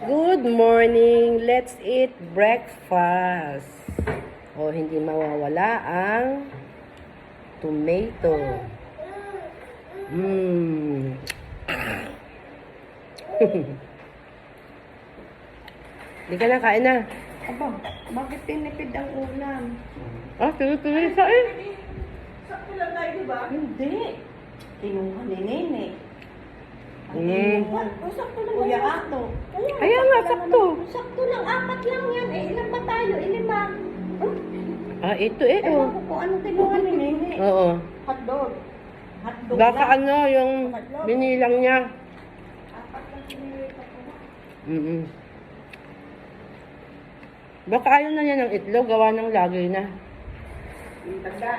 Good morning. Let's eat breakfast. O, hindi mawawala ang tomato. Mmm. Hindi ka na, kain na. Aba, bakit tinipid ang ulam? Ah, tuloy-tuloy sa eh. Sakto lang tayo, di ba? Hindi. Kinuha ni Nene. Mm. Oh, sakto lang Kuya Ato. Kaya nga, sakto. Sakto lang, apat lang yan. Eh, ilan ba tayo? Ilima. Ah, ito eh, Ewan oh. ko kung ano kinuha ni Nene. Oo. Hotdog. Hotdog Baka lang. ano, yung binilang niya. Apat lang kinuha ko. Mm Baka ayaw na niya ng itlog, gawa ng lagay na. Yung tanda.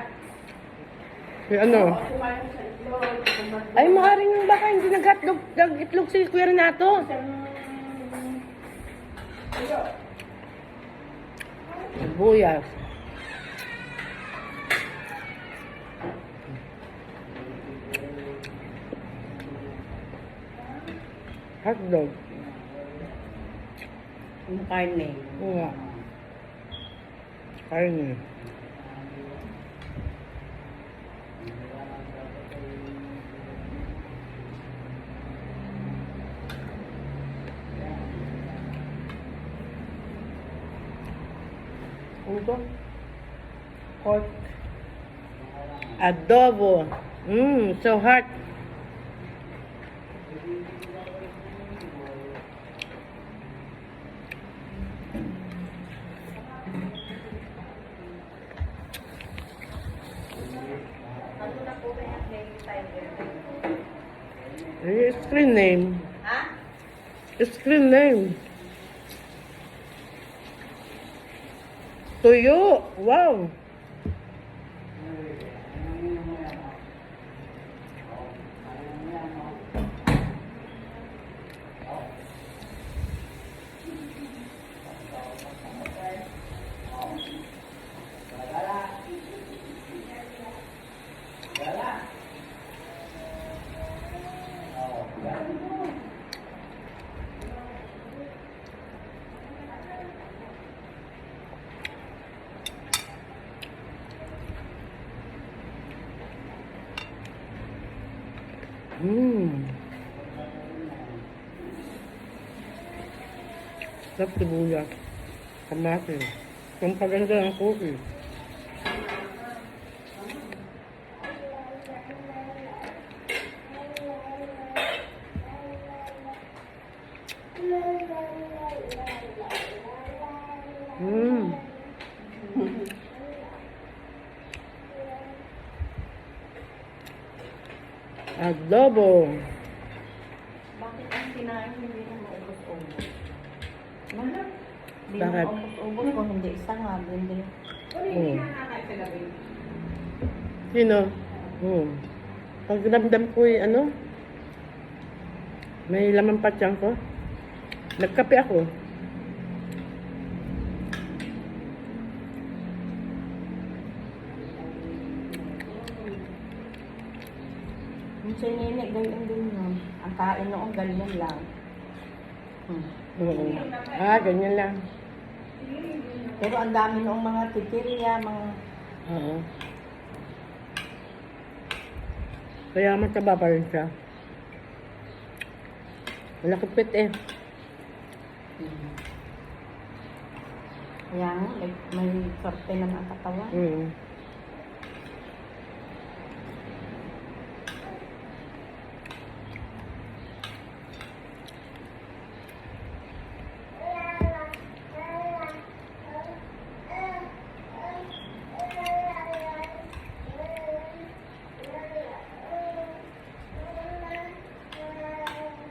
Yung ano? Sa itlog. Ay, maaaring baka hindi nag-hotdog, nag-itlog si Kuya Renato. Buyas. Hotdog. Yung karne. Oo. Karne. Ano to? Pork. Adobo. Mmm, so hot. Screen name. Ha? Screen name. Tuyo. Wow. Mmm. Sarap sibuyas. Kamatis. Ang paganda ng cookie. Mmm. Adobo. Bakit ang kinain hindi na maubos-ubos? Mahal. Hindi Bakit? na maubos-ubos kung hindi isa nga, hindi. Oh. Sino? Oh. Pag ramdam ko yung ano, may laman pa tiyan ko. Nagkape ako. Yung si Nene, ganyan din yun. Ang kain noon, ganyan lang. Hmm. Oo. Ah, ganyan lang. Pero ang dami noong mga titirya, mga... Oo. Kaya mataba pa rin siya. Malakipit eh. Hmm. Kaya nga, may, sorte naman ang katawan. Mm.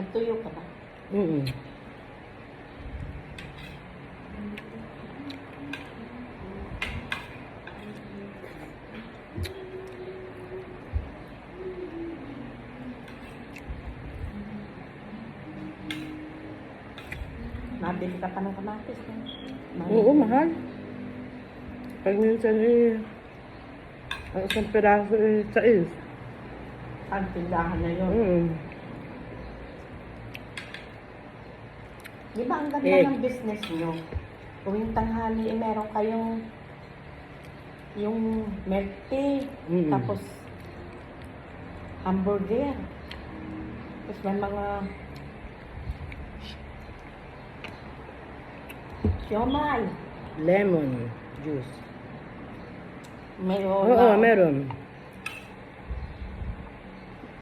Nagtuyo ka ba? Mm Nabili ka pa ng kamatis. Eh. Mahal. Oo, mahal. Pag minsan eh, ang isang piraso eh, sais. Ang tindahan na yun. Mm. Di ba ang ganda Eh. ng business nyo? Tuwing tanghali, eh, meron kayong yung milk tea, Mm. tapos hamburger. Tapos may mga siomay. Lemon juice. May Oo, meron.